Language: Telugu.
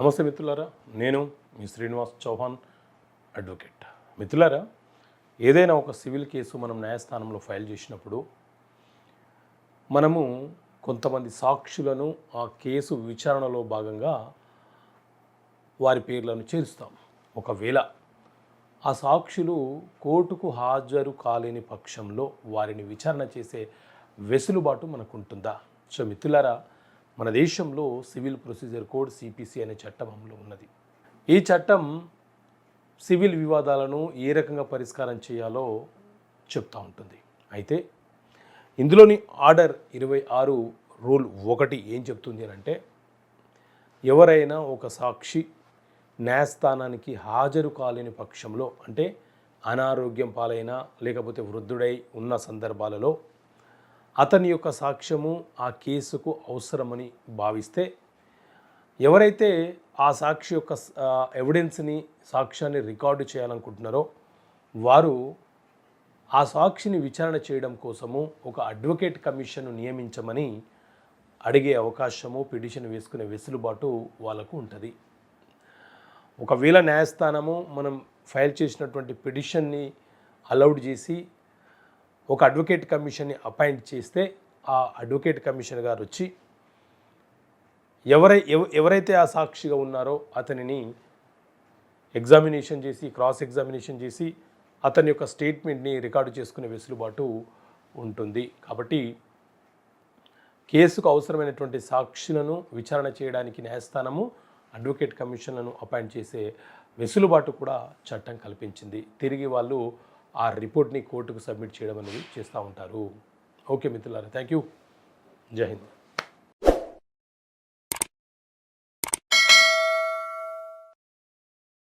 నమస్తే మిత్రులారా నేను మీ శ్రీనివాస్ చౌహాన్ అడ్వకేట్. మిత్రులారా ఏదైనా ఒక సివిల్ కేసు మనం న్యాయస్థానంలో ఫైల్ చేసినప్పుడు మనము కొంతమంది సాక్షులను ఆ కేసు విచారణలో భాగంగా వారి పేర్లను చేరుస్తాం. ఒకవేళ ఆ సాక్షులు కోర్టుకు హాజరు కాలేని పక్షంలో వారిని విచారణ చేసే వెసులుబాటు మనకు ఉంటుందా సో మిత్రులారా మన దేశంలో సివిల్ ప్రొసీజర్ కోడ్ సిపిసి అనే చట్టం అమలు ఉన్నది. ఈ చట్టం సివిల్ వివాదాలను ఏ రకంగా పరిష్కారం చేయాలో చెప్తూ ఉంటుంది. అయితే ఇందులోని ఆర్డర్ ఇరవై ఆరు రూల్ ఒకటి ఏం చెప్తుంది అని అంటే ఎవరైనా ఒక సాక్షి న్యాయస్థానానికి హాజరు కాలేని పక్షంలో అంటే అనారోగ్యం పాలైన లేకపోతే వృద్ధుడై ఉన్న సందర్భాలలో అతని యొక్క సాక్ష్యము ఆ కేసుకు అవసరమని భావిస్తే ఎవరైతే ఆ సాక్షి యొక్క ఎవిడెన్స్ని సాక్ష్యాన్ని రికార్డు చేయాలనుకుంటున్నారో వారు ఆ సాక్షిని విచారణ చేయడం కోసము ఒక అడ్వకేట్ కమిషన్ను నియమించమని అడిగే అవకాశము పిటిషన్ వేసుకునే వెసులుబాటు వాళ్ళకు ఉంటుంది. ఒకవేళ న్యాయస్థానము మనం ఫైల్ చేసినటువంటి పిటిషన్ని అలౌడ్ చేసి ఒక అడ్వకేట్ కమిషన్ని అపాయింట్ చేస్తే ఆ అడ్వకేట్ కమిషన్ గారు వచ్చి ఎవరై ఎవరైతే ఆ సాక్షిగా ఉన్నారో అతనిని ఎగ్జామినేషన్ చేసి క్రాస్ ఎగ్జామినేషన్ చేసి అతని యొక్క స్టేట్మెంట్ని రికార్డు చేసుకునే వెసులుబాటు ఉంటుంది. కాబట్టి కేసుకు అవసరమైనటువంటి సాక్షులను విచారణ చేయడానికి న్యాయస్థానము అడ్వకేట్ కమిషన్లను అపాయింట్ చేసే వెసులుబాటు కూడా చట్టం కల్పించింది. తిరిగి వాళ్ళు ఆ రిపోర్ట్ని కోర్టుకు సబ్మిట్ చేయడం అనేది చేస్తూ ఉంటారు. ఓకే మిత్రులారా థ్యాంక్ యూ. జై హింద్.